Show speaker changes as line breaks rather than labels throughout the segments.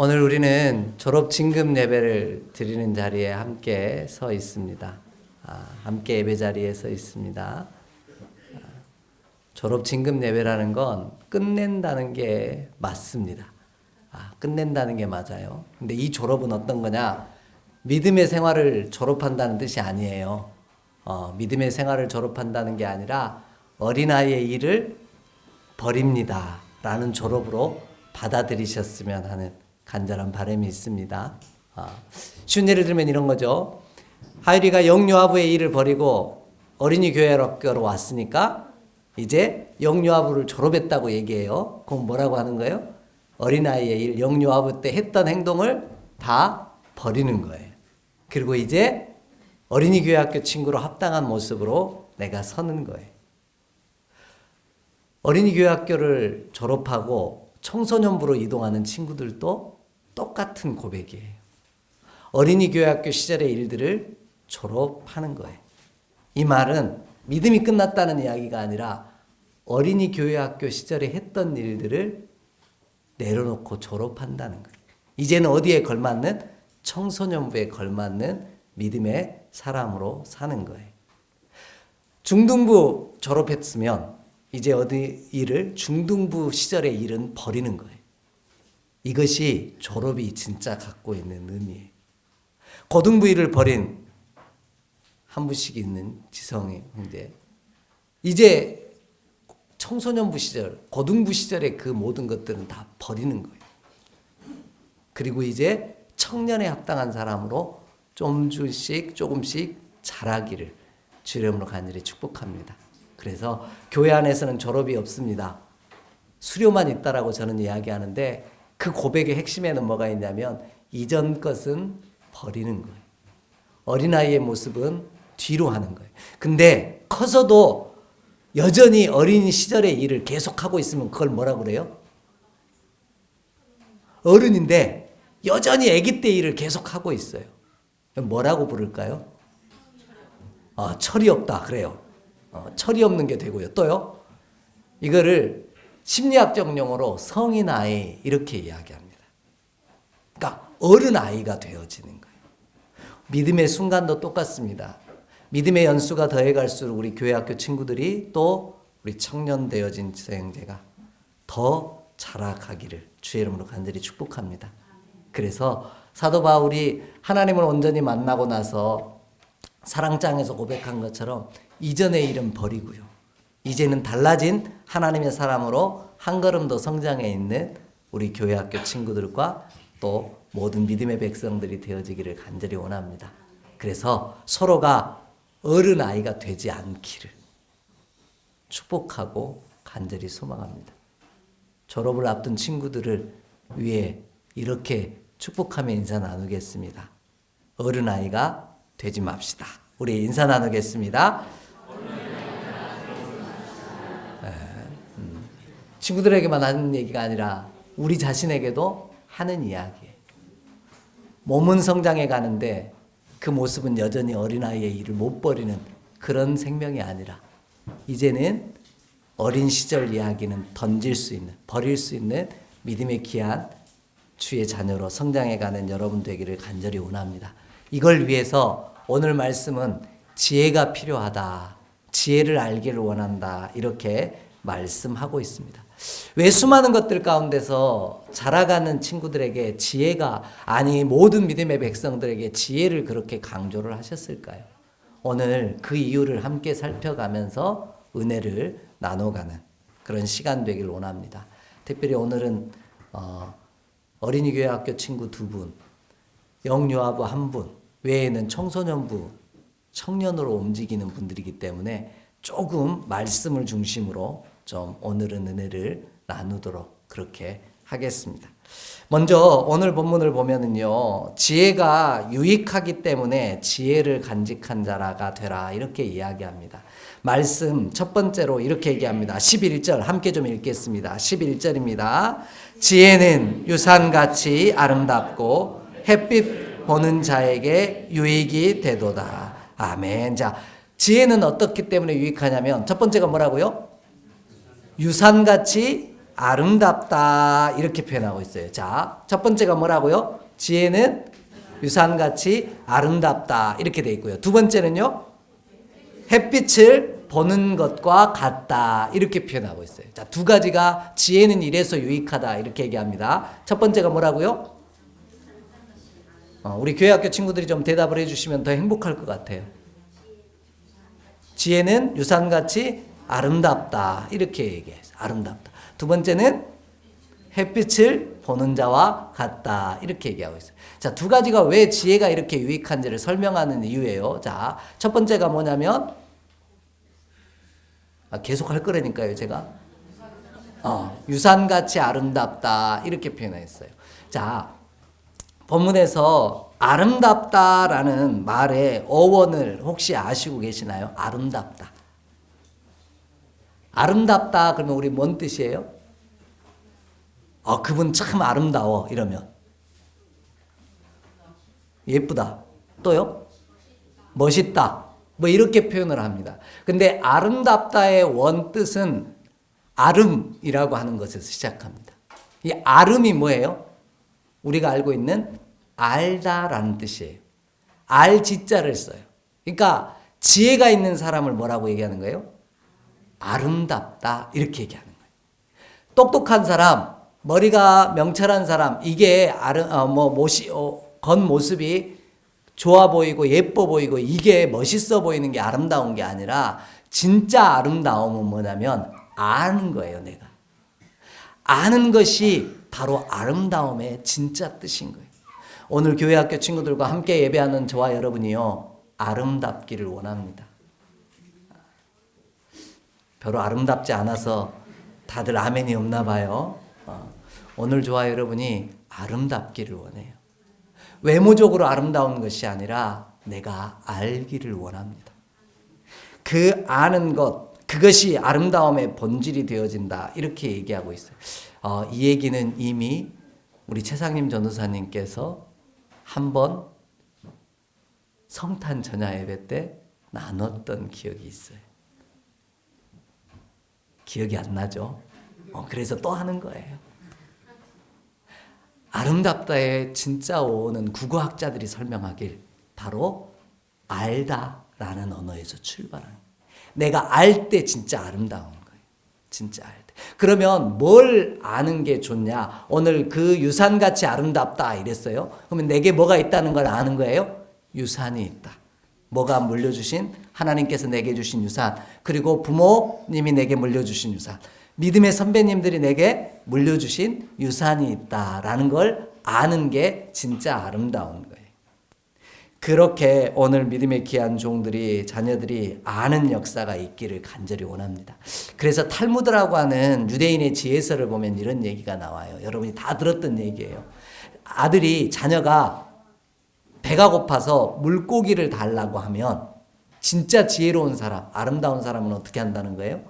오늘 우리는 졸업 진급 예배를 드리는 자리에 함께 서 있습니다. 아, 함께 예배 자리에 서 있습니다. 아, 졸업 진급 예배라는 건 끝낸다는 게 맞습니다. 아, 끝낸다는 게 맞아요. 근데 이 졸업은 어떤 거냐? 믿음의 생활을 졸업한다는 뜻이 아니에요. 어, 믿음의 생활을 졸업한다는 게 아니라 어린아이의 일을 버립니다. 라는 졸업으로 받아들이셨으면 하는 간절한 바람이 있습니다. 아, 쉬운 예를 들면 이런 거죠. 하율이가 영유아부의 일을 버리고 어린이 교회학교로 왔으니까 이제 영유아부를 졸업했다고 얘기해요. 그럼 뭐라고 하는 거예요? 어린아이의 일, 영유아부 때 했던 행동을 다 버리는 거예요. 그리고 이제 어린이 교회 학교 친구로 합당한 모습으로 내가 서는 거예요. 어린이 교회 학교를 졸업하고 청소년부로 이동하는 친구들도 똑같은 고백이에요. 어린이 교회학교 시절의 일들을 졸업하는 거예요. 이 말은 믿음이 끝났다는 이야기가 아니라 어린이 교회학교 시절에 했던 일들을 내려놓고 졸업한다는 거예요. 이제는 어디에 걸맞는 청소년부에 걸맞는 믿음의 사람으로 사는 거예요. 중등부 졸업했으면 이제 어디 일을 중등부 시절의 일은 버리는 거예요. 이것이 졸업이 진짜 갖고 있는 의미예요. 고등부 일을 버린 한 분씩 있는 지성의 형제. 이제 청소년부 시절, 고등부 시절의 그 모든 것들은 다 버리는 거예요. 그리고 이제 청년에 합당한 사람으로 좀씩 조금씩 자라기를 주름으로 간절히 축복합니다. 그래서 교회 안에서는 졸업이 없습니다. 수료만 있다라고 저는 이야기하는데 그 고백의 핵심에는 뭐가 있냐면 이전 것은 버리는 거예요. 어린아이의 모습은 뒤로 하는 거예요. 근데 커서도 여전히 어린 시절의 일을 계속하고 있으면 그걸 뭐라 그래요? 어른인데 여전히 아기 때 일을 계속하고 있어요. 뭐라고 부를까요? 어, 철이 없다 그래요. 어, 철이 없는 게 되고요. 또요. 이거를 심리학적 용어로 성인 아이 이렇게 이야기합니다. 그러니까 어른 아이가 되어지는 거예요. 믿음의 순간도 똑같습니다. 믿음의 연수가 더해갈수록 우리 교회 학교 친구들이 또 우리 청년 되어진 지성제가 더 자라가기를 주의 이름으로 간절히 축복합니다. 그래서 사도 바울이 하나님을 온전히 만나고 나서 사랑장에서 고백한 것처럼 이전의 일은 버리고요. 이제는 달라진 하나님의 사람으로 한 걸음 더 성장해 있는 우리 교회 학교 친구들과 또 모든 믿음의 백성들이 되어지기를 간절히 원합니다. 그래서 서로가 어른 아이가 되지 않기를 축복하고 간절히 소망합니다. 졸업을 앞둔 친구들을 위해 이렇게 축복하며 인사 나누겠습니다. 어른 아이가 되지 맙시다. 우리 인사 나누겠습니다. 네, 음. 친구들에게만 하는 얘기가 아니라 우리 자신에게도 하는 이야기예요. 몸은 성장해 가는데 그 모습은 여전히 어린아이의 일을 못 버리는 그런 생명이 아니라 이제는 어린 시절 이야기는 던질 수 있는, 버릴 수 있는 믿음의 귀한 주의 자녀로 성장해 가는 여러분 되기를 간절히 원합니다. 이걸 위해서 오늘 말씀은 지혜가 필요하다. 지혜를 알기를 원한다. 이렇게 말씀하고 있습니다. 왜 수많은 것들 가운데서 자라가는 친구들에게 지혜가 아니 모든 믿음의 백성들에게 지혜를 그렇게 강조를 하셨을까요? 오늘 그 이유를 함께 살펴가면서 은혜를 나눠가는 그런 시간 되길 원합니다. 특별히 오늘은 어, 어린이 교회 학교 친구 두 분, 영유아부 한 분, 외에는 청소년부, 청년으로 움직이는 분들이기 때문에 조금 말씀을 중심으로 좀 오늘은 은혜를 나누도록 그렇게 하겠습니다. 먼저 오늘 본문을 보면은요, 지혜가 유익하기 때문에 지혜를 간직한 자라가 되라 이렇게 이야기합니다. 말씀 첫 번째로 이렇게 얘기합니다. 11절 함께 좀 읽겠습니다. 11절입니다. 지혜는 유산같이 아름답고 햇빛 보는 자에게 유익이 되도다. 아멘. 자, 지혜는 어떻기 때문에 유익하냐면 첫 번째가 뭐라고요? 유산같이 아름답다 이렇게 표현하고 있어요. 자, 첫 번째가 뭐라고요? 지혜는 유산같이 아름답다 이렇게 돼 있고요. 두 번째는요. 햇빛을 보는 것과 같다 이렇게 표현하고 있어요. 자, 두 가지가 지혜는 이래서 유익하다 이렇게 얘기합니다. 첫 번째가 뭐라고요? 어, 우리 교회 학교 친구들이 좀 대답을 해주시면 더 행복할 것 같아요. 지혜는 유산같이 아름답다 이렇게 얘기해요. 아름답다. 두 번째는 햇빛을 보는 자와 같다 이렇게 얘기하고 있어요. 자, 두 가지가 왜 지혜가 이렇게 유익한지를 설명하는 이유예요. 자, 첫 번째가 뭐냐면 아, 계속 할 거라니까요, 제가. 어, 유산같이 아름답다 이렇게 표현했어요. 자, 본문에서 아름답다라는 말의 어원을 혹시 아시고 계시나요? 아름답다. 아름답다 그러면 우리 뭔 뜻이에요? 어, 그분 참 아름다워 이러면 예쁘다. 또요? 멋있다. 뭐 이렇게 표현을 합니다. 근데 아름답다의 원뜻은 아름이라고 하는 것에서 시작합니다. 이 아름이 뭐예요? 우리가 알고 있는 알다라는 뜻이에요. 알 지자를 써요. 그러니까 지혜가 있는 사람을 뭐라고 얘기하는 거예요? 아름답다 이렇게 얘기하는 거예요. 똑똑한 사람, 머리가 명철한 사람, 이게 아름 어, 뭐 모시 어, 겉모습이 좋아 보이고 예뻐 보이고 이게 멋있어 보이는 게 아름다운 게 아니라 진짜 아름다움은 뭐냐면 아는 거예요, 내가. 아는 것이 바로 아름다움의 진짜 뜻인 거예요. 오늘 교회 학교 친구들과 함께 예배하는 저와 여러분이요. 아름답기를 원합니다. 별로 아름답지 않아서 다들 아멘이 없나 봐요. 어, 오늘 저와 여러분이 아름답기를 원해요. 외모적으로 아름다운 것이 아니라 내가 알기를 원합니다. 그 아는 것, 그것이 아름다움의 본질이 되어진다. 이렇게 얘기하고 있어요. 어, 이 얘기는 이미 우리 최상림 전도사님께서 한번 성탄 전야 예배 때 나눴던 기억이 있어요. 기억이 안 나죠? 어, 그래서 또 하는 거예요. 아름답다의 진짜 오는 국어학자들이 설명하길 바로 알다라는 언어에서 출발하는 내가 알 때 진짜 아름다운 거예요. 진짜 알 때. 그러면 뭘 아는 게 좋냐? 오늘 그 유산같이 아름답다 이랬어요. 그러면 내게 뭐가 있다는 걸 아는 거예요? 유산이 있다. 뭐가 물려주신 하나님께서 내게 주신 유산 그리고 부모님이 내게 물려주신 유산 믿음의 선배님들이 내게 물려주신 유산이 있다라는 걸 아는 게 진짜 아름다운 거예요. 그렇게 오늘 믿음의 귀한 종들이 자녀들이 아는 역사가 있기를 간절히 원합니다. 그래서 탈무드라고 하는 유대인의 지혜서를 보면 이런 얘기가 나와요. 여러분이 다 들었던 얘기예요. 아들이 자녀가 배가 고파서 물고기를 달라고 하면 진짜 지혜로운 사람, 아름다운 사람은 어떻게 한다는 거예요?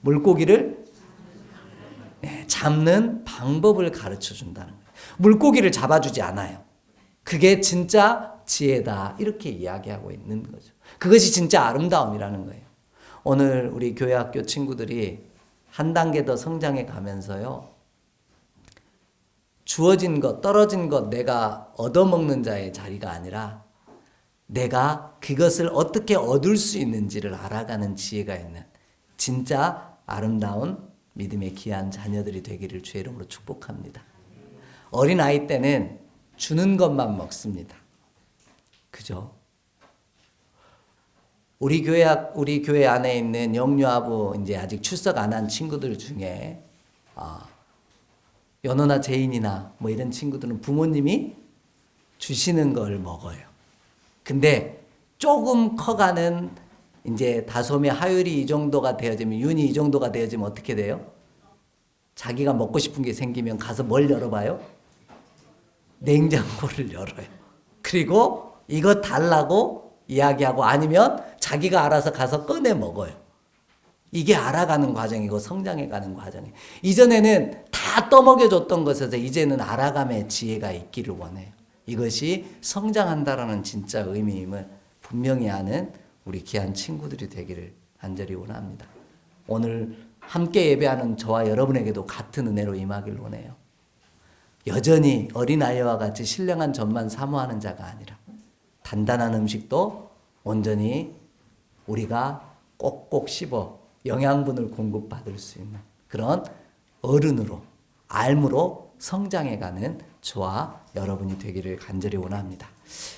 물고기를 네, 잡는 방법을 가르쳐 준다는 거예요. 물고기를 잡아주지 않아요. 그게 진짜 지혜다. 이렇게 이야기하고 있는 거죠. 그것이 진짜 아름다움이라는 거예요. 오늘 우리 교회 학교 친구들이 한 단계 더 성장해 가면서요. 주어진 것, 떨어진 것 내가 얻어먹는 자의 자리가 아니라 내가 그것을 어떻게 얻을 수 있는지를 알아가는 지혜가 있는 진짜 아름다운 믿음의 귀한 자녀들이 되기를 주의 이름으로 축복합니다. 어린 아이 때는 주는 것만 먹습니다. 그죠? 우리 교회 우리 교회 안에 있는 영유아부 이제 아직 출석 안 한 친구들 중에 어, 연호나 제인이나 뭐 이런 친구들은 부모님이 주시는 걸 먹어요. 근데 조금 커가는 이제 다솜의 하율이 이 정도가 되어지면 윤이 이 정도가 되어지면 어떻게 돼요? 자기가 먹고 싶은 게 생기면 가서 뭘 열어봐요? 냉장고를 열어요. 그리고 이거 달라고 이야기하고 아니면 자기가 알아서 가서 꺼내 먹어요. 이게 알아가는 과정이고 성장해가는 과정이에요. 이전에는 다 떠먹여줬던 것에서 이제는 알아감의 지혜가 있기를 원해요. 이것이 성장한다라는 진짜 의미임을 분명히 아는 우리 귀한 친구들이 되기를 간절히 원합니다. 오늘 함께 예배하는 저와 여러분에게도 같은 은혜로 임하길 원해요. 여전히 어린아이와 같이 신령한 젖만 사모하는 자가 아니라 단단한 음식도 온전히 우리가 꼭꼭 씹어 영양분을 공급받을 수 있는 그런 어른으로 알므로 성장해가는 저와 여러분이 되기를 간절히 원합니다.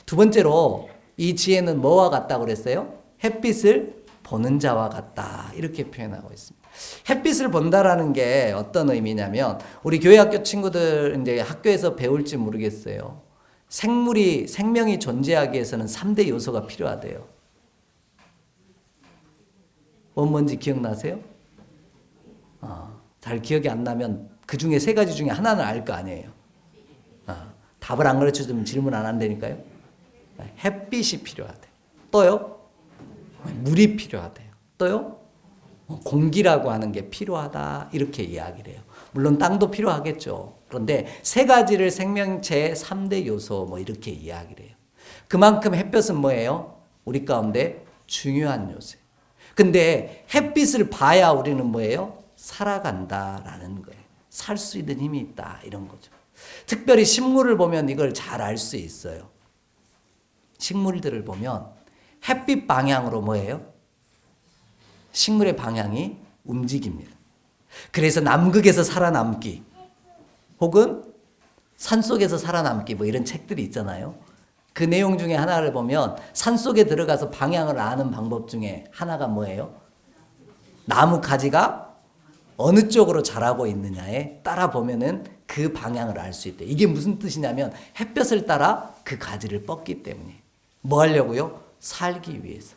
두 번째로 이 지혜는 뭐와 같다고 그랬어요? 햇빛을 보는 자와 같다 이렇게 표현하고 있습니다. 햇빛을 본다라는 게 어떤 의미냐면 우리 교회 학교 친구들 이제 학교에서 배울지 모르겠어요. 생물이 생명이 존재하기 위해서는 3대 요소가 필요하대요. 뭔 뭔지 기억나세요? 어, 잘 기억이 안 나면 그 중에 세 가지 중에 하나는 알 거 아니에요. 어, 답을 안 가르쳐 주면 질문 안 한다니까요. 햇빛이 필요하대. 또요? 물이 필요하대요. 또요? 어, 공기라고 하는 게 필요하다. 이렇게 이야기를 해요. 물론 땅도 필요하겠죠. 그런데 세 가지를 생명체의 3대 요소 뭐 이렇게 이야기를 해요. 그만큼 햇볕은 뭐예요? 우리 가운데 중요한 요소예요. 근데 햇빛을 봐야 우리는 뭐예요? 살아간다라는 거예요. 살 수 있는 힘이 있다. 이런 거죠. 특별히 식물을 보면 이걸 잘 알 수 있어요. 식물들을 보면 햇빛 방향으로 뭐예요? 식물의 방향이 움직입니다. 그래서 남극에서 살아남기 혹은 산 속에서 살아남기 뭐 이런 책들이 있잖아요. 그 내용 중에 하나를 보면 산 속에 들어가서 방향을 아는 방법 중에 하나가 뭐예요? 나무 가지가 어느 쪽으로 자라고 있느냐에 따라 보면은 그 방향을 알 수 있대. 이게 무슨 뜻이냐면 햇볕을 따라 그 가지를 뻗기 때문에. 뭐 하려고요? 살기 위해서.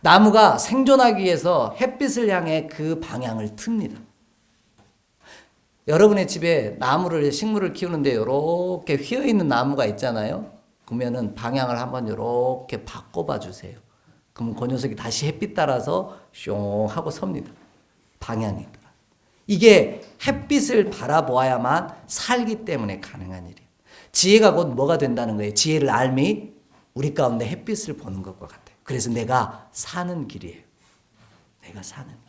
나무가 생존하기 위해서 햇빛을 향해 그 방향을 틉니다. 여러분의 집에 나무를 식물을 키우는데 이렇게 휘어 있는 나무가 있잖아요. 그러면은 방향을 한번 이렇게 바꿔봐 주세요. 그러면 그 녀석이 다시 햇빛 따라서 숑 하고 섭니다. 방향이. 이게 햇빛을 바라보아야만 살기 때문에 가능한 일이에요. 지혜가 곧 뭐가 된다는 거예요? 지혜를 알미 우리 가운데 햇빛을 보는 것과 같아요. 그래서 내가 사는 길이에요. 내가 사는 길.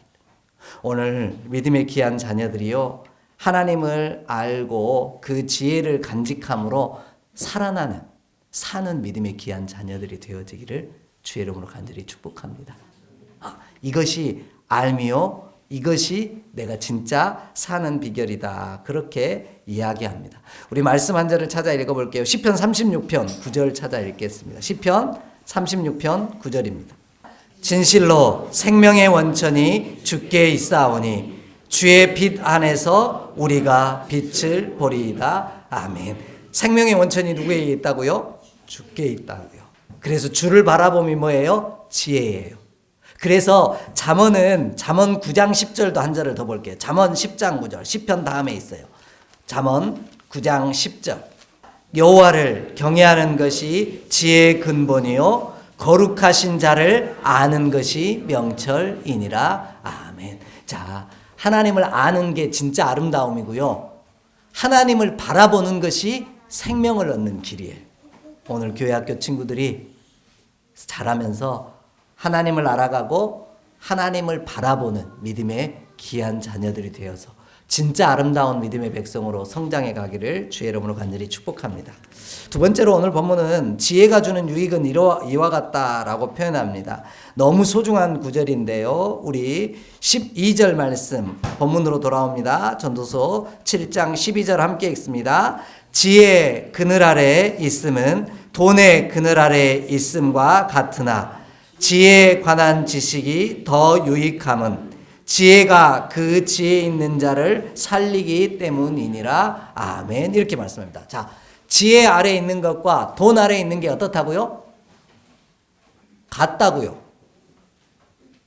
오늘 믿음의 귀한 자녀들이요. 하나님을 알고 그 지혜를 간직함으로 살아나는 사는 믿음의 귀한 자녀들이 되어지기를 주의 이름으로 간절히 축복합니다. 아, 이것이 알미요. 이것이 내가 진짜 사는 비결이다. 그렇게 이야기합니다. 우리 말씀 한 절을 찾아 읽어 볼게요. 시편 36편 9절 찾아 읽겠습니다. 시편 36편 9절입니다. 진실로 생명의 원천이 주께 있사오니 주의 빛 안에서 우리가 빛을 보리이다. 아멘. 생명의 원천이 누구에 있다고요? 주께 있다고요. 그래서 주를 바라봄이 뭐예요? 지혜예요. 그래서 잠언은 잠언 9장 10절도 한 절을 더 볼게요. 잠언 10장 9절. 10편 다음에 있어요. 잠언 9장 10절. 여호와를 경외하는 것이 지혜의 근본이요 거룩하신 자를 아는 것이 명철이니라. 아멘. 자, 하나님을 아는 게 진짜 아름다움이고요. 하나님을 바라보는 것이 생명을 얻는 길이에요. 오늘 교회 학교 친구들이 자라면서 하나님을 알아가고 하나님을 바라보는 믿음의 귀한 자녀들이 되어서 진짜 아름다운 믿음의 백성으로 성장해 가기를 주의 이름으로 간절히 축복합니다. 두 번째로 오늘 본문은 지혜가 주는 유익은 이와 같다라고 표현합니다. 너무 소중한 구절인데요. 우리 12절 말씀 본문으로 돌아옵니다. 전도서 7장 12절 함께 읽습니다. 지혜 그늘 아래 있음은 돈의 그늘 아래 있음과 같으나 지혜에 관한 지식이 더 유익함은 지혜가 그 지혜 있는 자를 살리기 때문이니라. 아멘. 이렇게 말씀합니다. 자, 지혜 아래 있는 것과 돈 아래 있는 게 어떻다고요? 같다고요.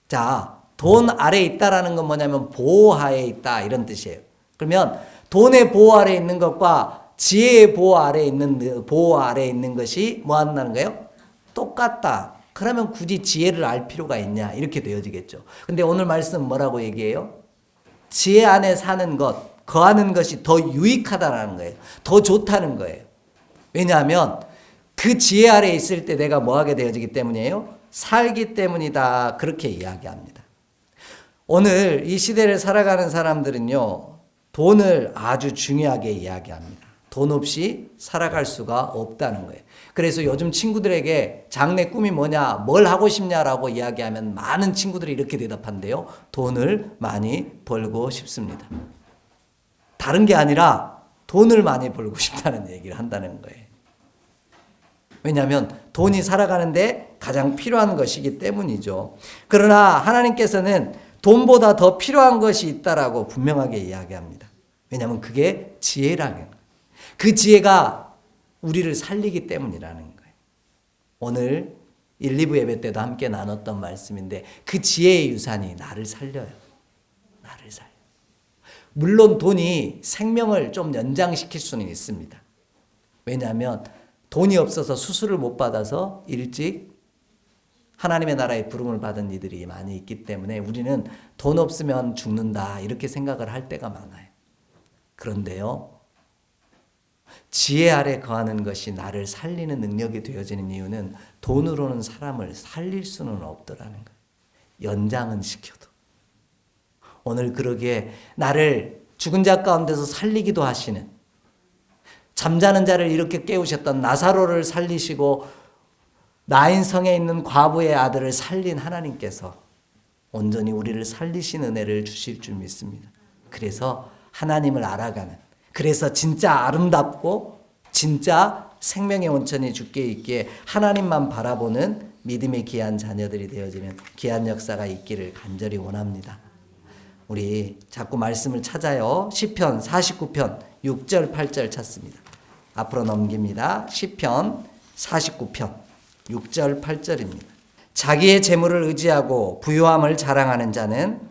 자, 돈 아래 있다라는 건 뭐냐면 보호하에 있다 이런 뜻이에요. 그러면 돈의 보호 아래 있는 것과 지혜의 보호 아래 있는 보호 아래 있는 것이 뭐 한다는 거예요? 똑같다. 그러면 굳이 지혜를 알 필요가 있냐 이렇게 되어지겠죠. 근데 오늘 말씀 뭐라고 얘기해요? 지혜 안에 사는 것, 거하는 것이 더 유익하다라는 거예요. 더 좋다는 거예요. 왜냐하면 그 지혜 아래 있을 때 내가 뭐 하게 되어지기 때문이에요? 살기 때문이다. 그렇게 이야기합니다. 오늘 이 시대를 살아가는 사람들은요, 돈을 아주 중요하게 이야기합니다. 돈 없이 살아갈 수가 없다는 거예요. 그래서 요즘 친구들에게 장래 꿈이 뭐냐, 뭘 하고 싶냐라고 이야기하면 많은 친구들이 이렇게 대답한대요. 돈을 많이 벌고 싶습니다. 다른 게 아니라 돈을 많이 벌고 싶다는 얘기를 한다는 거예요. 왜냐하면 돈이 살아가는데 가장 필요한 것이기 때문이죠. 그러나 하나님께서는 돈보다 더 필요한 것이 있다라고 분명하게 이야기합니다. 왜냐하면 그게 지혜라는. 그 지혜가 우리를 살리기 때문이라는 거예요. 오늘 1, 2부 예배 때도 함께 나눴던 말씀인데 그 지혜의 유산이 나를 살려요. 나를 살려. 물론 돈이 생명을 좀 연장시킬 수는 있습니다. 왜냐하면 돈이 없어서 수술을 못 받아서 일찍 하나님의 나라의 부름을 받은 이들이 많이 있기 때문에 우리는 돈 없으면 죽는다 이렇게 생각을 할 때가 많아요. 그런데요. 지혜 아래 거하는 것이 나를 살리는 능력이 되어지는 이유는 돈으로는 사람을 살릴 수는 없더라는 거예요. 연장은 시켜도. 오늘 그러기에 나를 죽은 자 가운데서 살리기도 하시는 잠자는 자를 이렇게 깨우셨던 나사로를 살리시고 나인성에 있는 과부의 아들을 살린 하나님께서 온전히 우리를 살리신 은혜를 주실 줄 믿습니다. 그래서 하나님을 알아가는 그래서 진짜 아름답고 진짜 생명의 온천이 주께 있기에 하나님만 바라보는 믿음의 귀한 자녀들이 되어지는 귀한 역사가 있기를 간절히 원합니다. 우리 자꾸 말씀을 찾아요. 시편 49편 6절 8절 찾습니다. 앞으로 넘깁니다. 시편 49편 6절 8절입니다. 자기의 재물을 의지하고 부유함을 자랑하는 자는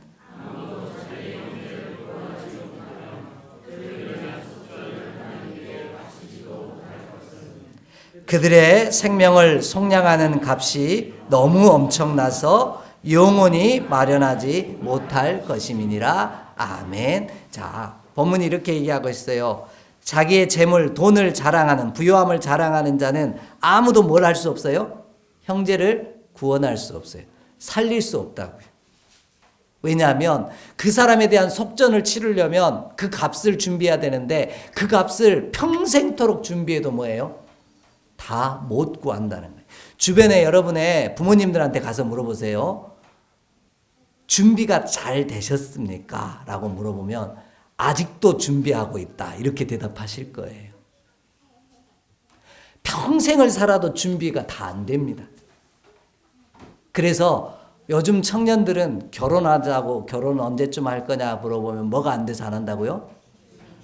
그들의 생명을 속량하는 값이 너무 엄청나서 영원히 마련하지 못할 것임이니라. 아멘. 자, 본문이 이렇게 얘기하고 있어요. 자기의 재물, 돈을 자랑하는, 부유함을 자랑하는 자는 아무도 뭘 할 수 없어요? 형제를 구원할 수 없어요. 살릴 수 없다고요. 왜냐하면 그 사람에 대한 속전을 치르려면 그 값을 준비해야 되는데 그 값을 평생토록 준비해도 뭐예요? 다 못 구한다는 거예요. 주변에 여러분의 부모님들한테 가서 물어보세요. 준비가 잘 되셨습니까? 라고 물어보면 아직도 준비하고 있다. 이렇게 대답하실 거예요. 평생을 살아도 준비가 다 안 됩니다. 그래서 요즘 청년들은 결혼하자고 결혼 언제쯤 할 거냐 물어보면 뭐가 안 돼서 안 한다고요?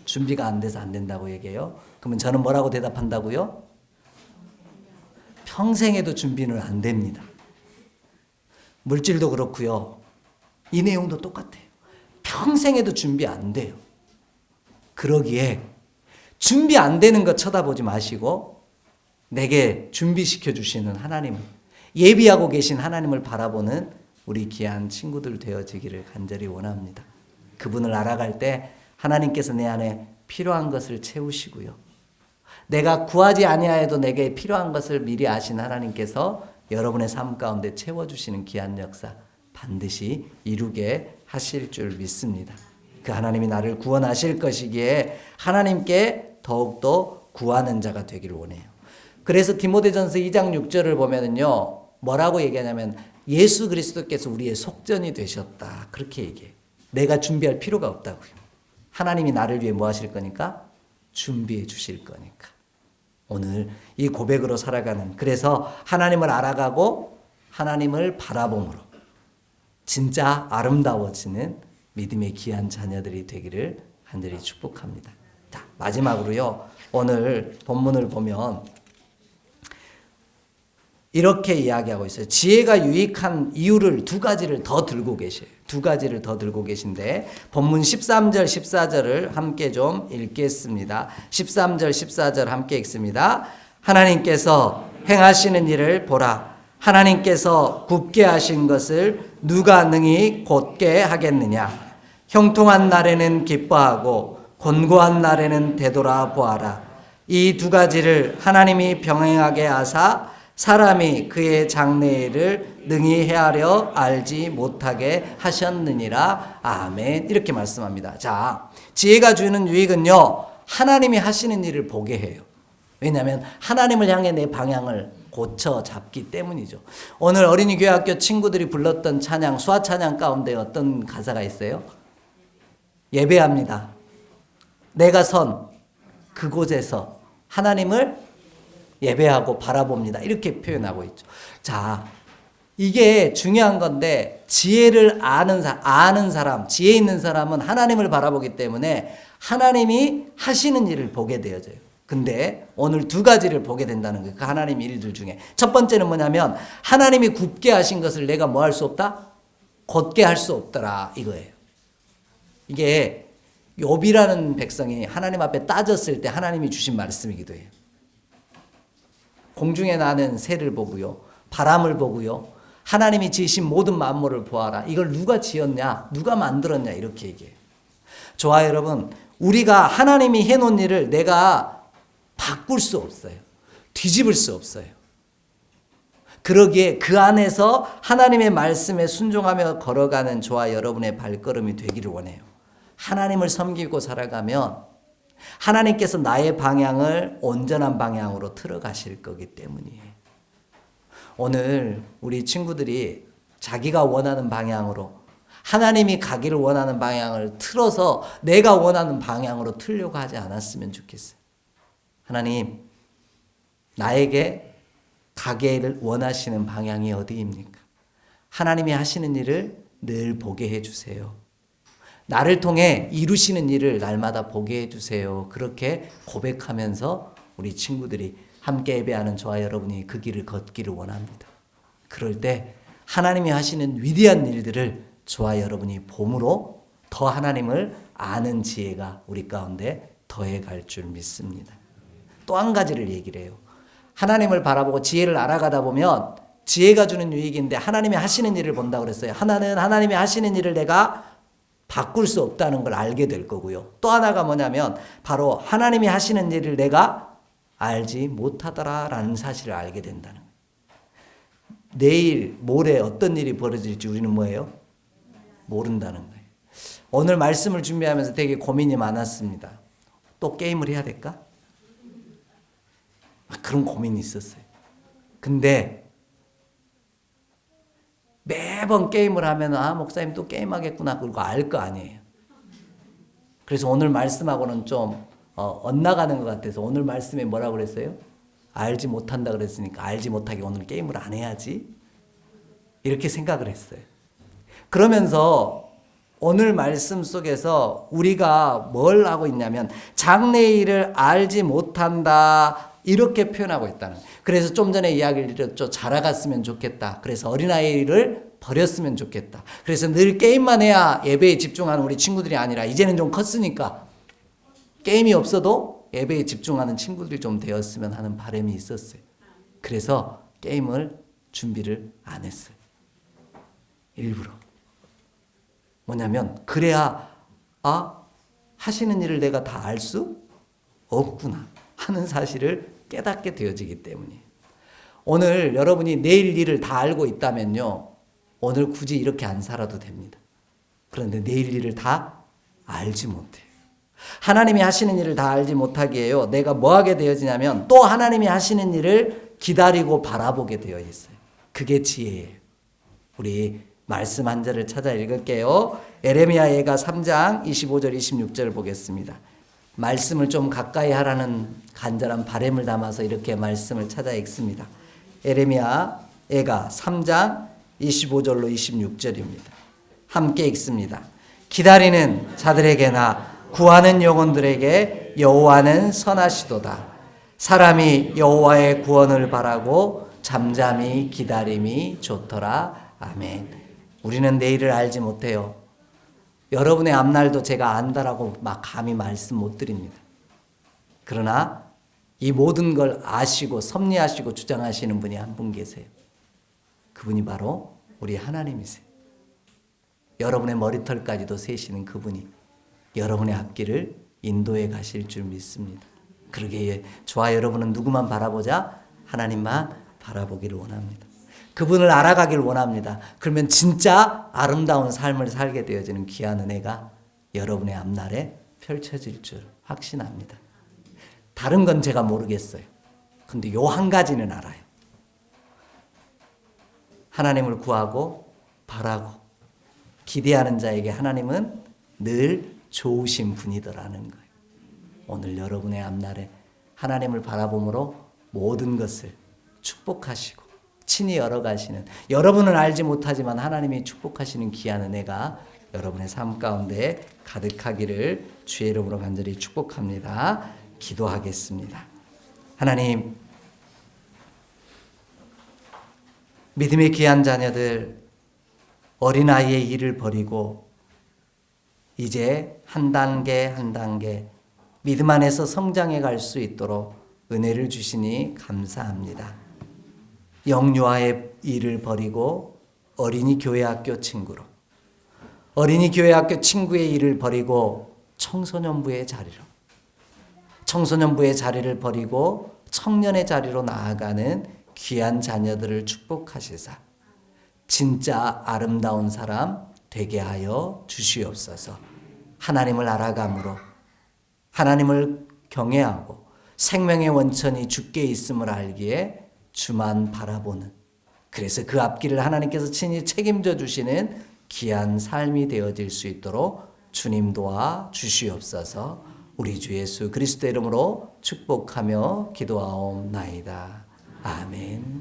준비가 안 돼서 안 된다고 얘기해요. 그러면 저는 뭐라고 대답한다고요? 평생에도 준비는 안 됩니다. 물질도 그렇고요. 이 내용도 똑같아요. 평생에도 준비 안 돼요. 그러기에 준비 안 되는 것 쳐다보지 마시고 내게 준비시켜 주시는 하나님을 예비하고 계신 하나님을 바라보는 우리 귀한 친구들 되어지기를 간절히 원합니다. 그분을 알아갈 때 하나님께서 내 안에 필요한 것을 채우시고요. 내가 구하지 아니하여도 내게 필요한 것을 미리 아신 하나님께서 여러분의 삶 가운데 채워주시는 귀한 역사 반드시 이루게 하실 줄 믿습니다. 그 하나님이 나를 구원하실 것이기에 하나님께 더욱더 구하는 자가 되기를 원해요. 그래서 디모데전서 2장 6절을 보면은요. 뭐라고 얘기하냐면 예수 그리스도께서 우리의 속전이 되셨다. 그렇게 얘기해. 내가 준비할 필요가 없다고요. 하나님이 나를 위해 뭐 하실 거니까? 준비해 주실 거니까. 오늘 이 고백으로 살아가는 그래서 하나님을 알아가고 하나님을 바라봄으로 진짜 아름다워지는 믿음의 귀한 자녀들이 되기를 간절히 축복합니다. 자, 마지막으로요. 오늘 본문을 보면 이렇게 이야기하고 있어요. 지혜가 유익한 이유를 두 가지를 더 들고 계셔요. 두 가지를 더 들고 계신데 본문 13절 14절을 함께 좀 읽겠습니다. 13절 14절 함께 읽습니다. 하나님께서 행하시는 일을 보라. 하나님께서 굽게 하신 것을 누가 능히 곧게 하겠느냐? 형통한 날에는 기뻐하고 곤고한 날에는 되돌아 보아라. 이 두 가지를 하나님이 병행하게 하사 사람이 그의 장래일을 능히 헤아려 알지 못하게 하셨느니라. 아멘. 이렇게 말씀합니다. 자, 지혜가 주는 유익은요, 하나님이 하시는 일을 보게 해요. 왜냐하면 하나님을 향해 내 방향을 고쳐 잡기 때문이죠. 오늘 어린이 교회 학교 친구들이 불렀던 찬양, 수화 찬양 가운데 어떤 가사가 있어요? 예배합니다. 내가 선 그곳에서 하나님을 예배하고 바라봅니다. 이렇게 표현하고 있죠. 자, 이게 중요한 건데 지혜를 아는 사, 아는 사람, 지혜 있는 사람은 하나님을 바라보기 때문에 하나님이 하시는 일을 보게 되어져요. 근데 오늘 두 가지를 보게 된다는 거예요. 그 하나님 일들 중에. 첫 번째는 뭐냐면 하나님이 굽게 하신 것을 내가 뭐 할 수 없다? 곧게 할 수 없더라 이거예요. 이게 욥이라는 백성이 하나님 앞에 따졌을 때 하나님이 주신 말씀이기도 해요. 공중에 나는 새를 보고요. 바람을 보고요. 하나님이 지으신 모든 만물을 보아라. 이걸 누가 지었냐? 누가 만들었냐? 이렇게 얘기해요. 좋아요, 여러분. 우리가 하나님이 해놓은 일을 내가 바꿀 수 없어요. 뒤집을 수 없어요. 그러기에 그 안에서 하나님의 말씀에 순종하며 걸어가는 저와 여러분의 발걸음이 되기를 원해요. 하나님을 섬기고 살아가면 하나님께서 나의 방향을 온전한 방향으로 틀어 가실 거기 때문이에요. 오늘 우리 친구들이 자기가 원하는 방향으로 하나님이 가기를 원하는 방향을 틀어서 내가 원하는 방향으로 틀려고 하지 않았으면 좋겠어요. 하나님, 나에게 가기를 원하시는 방향이 어디입니까? 하나님이 하시는 일을 늘 보게 해주세요. 나를 통해 이루시는 일을 날마다 보게 해주세요. 그렇게 고백하면서 우리 친구들이 함께 예배하는 저와 여러분이 그 길을 걷기를 원합니다. 그럴 때 하나님이 하시는 위대한 일들을 저와 여러분이 봄으로 더 하나님을 아는 지혜가 우리 가운데 더해 갈 줄 믿습니다. 또 한 가지를 얘기를 해요. 하나님을 바라보고 지혜를 알아가다 보면 지혜가 주는 유익인데 하나님이 하시는 일을 본다 그랬어요. 하나는 하나님이 하시는 일을 내가 바꿀 수 없다는 걸 알게 될 거고요. 또 하나가 뭐냐면 바로 하나님이 하시는 일을 내가 알지 못하더라라는 사실을 알게 된다는 거예요. 내일, 모레 어떤 일이 벌어질지 우리는 뭐예요? 모른다는 거예요. 오늘 말씀을 준비하면서 되게 고민이 많았습니다. 또 게임을 해야 될까? 그런 고민이 있었어요. 근데 매번 게임을 하면 아 목사님 또 게임하겠구나 그리고 알 거 아니에요. 그래서 오늘 말씀하고는 좀 어, 엇나가는 것 같아서 오늘 말씀에 뭐라 그랬어요? 알지 못한다 그랬으니까 알지 못하게 오늘 게임을 안 해야지 이렇게 생각을 했어요. 그러면서 오늘 말씀 속에서 우리가 뭘 하고 있냐면 장래일을 알지 못한다 이렇게 표현하고 있다는. 그래서 좀 전에 이야기를 드렸죠. 자라갔으면 좋겠다. 그래서 어린아이를 버렸으면 좋겠다. 그래서 늘 게임만 해야 예배에 집중하는 우리 친구들이 아니라 이제는 좀 컸으니까 게임이 없어도 예배에 집중하는 친구들이 좀 되었으면 하는 바람이 있었어요. 그래서 게임을 준비를 안 했어요. 일부러. 뭐냐면 그래야 아 하시는 일을 내가 다 알 수 없구나 하는 사실을 깨닫게 되어지기 때문이에요. 오늘 여러분이 내일 일을 다 알고 있다면요. 오늘 굳이 이렇게 안 살아도 됩니다. 그런데 내일 일을 다 알지 못해요. 하나님이 하시는 일을 다 알지 못하기에요. 내가 뭐 하게 되어지냐면 또 하나님이 하시는 일을 기다리고 바라보게 되어 있어요. 그게 지혜예요. 우리 말씀 한 절을 찾아 읽을게요. 에레미야 예가 3장 25절 26절 보겠습니다. 말씀을 좀 가까이 하라는 간절한 바램을 담아서 이렇게 말씀을 찾아 읽습니다. 에레미야 예가 3장 25절로 26절입니다. 함께 읽습니다. 기다리는 자들에게나 구하는 영혼들에게 여호와는 선하시도다. 사람이 여호와의 구원을 바라고 잠잠히 기다림이 좋더라. 아멘. 우리는 내일을 알지 못해요. 여러분의 앞날도 제가 안다라고 막 감히 말씀 못 드립니다. 그러나 이 모든 걸 아시고 섭리하시고 주장하시는 분이 한 분 계세요. 그분이 바로 우리 하나님이세요. 여러분의 머리털까지도 세시는 그분이 여러분의 앞길을 인도해 가실 줄 믿습니다. 그러기에 저와 여러분은 누구만 바라보자? 하나님만 바라보기를 원합니다. 그분을 알아가길 원합니다. 그러면 진짜 아름다운 삶을 살게 되어지는 귀한 은혜가 여러분의 앞날에 펼쳐질 줄 확신합니다. 다른 건 제가 모르겠어요. 근데 요 한 가지는 알아요. 하나님을 구하고 바라고 기대하는 자에게 하나님은 늘 좋으신 분이더라는 거예요. 오늘 여러분의 앞날에 하나님을 바라봄으로 모든 것을 축복하시고 친히 열어가시는 여러분은 알지 못하지만 하나님이 축복하시는 귀한 은혜가 여러분의 삶 가운데 가득하기를 주의 이름으로 간절히 축복합니다. 기도하겠습니다. 하나님 믿음의 귀한 자녀들 어린아이의 일을 버리고 이제 한 단계 한 단계 믿음 안에서 성장해 갈 수 있도록 은혜를 주시니 감사합니다. 영유아의 일을 버리고 어린이 교회 학교 친구로 어린이 교회 학교 친구의 일을 버리고 청소년부의 자리로 청소년부의 자리를 버리고 청년의 자리로 나아가는 귀한 자녀들을 축복하시사 진짜 아름다운 사람 되게 하여 주시옵소서. 하나님을 알아감으로 하나님을 경외하고 생명의 원천이 주께 있음을 알기에 주만 바라보는 그래서 그 앞길을 하나님께서 친히 책임져 주시는 귀한 삶이 되어질 수 있도록 주님 도와 주시옵소서. 우리 주 예수 그리스도 이름으로 축복하며 기도하옵나이다. 아멘.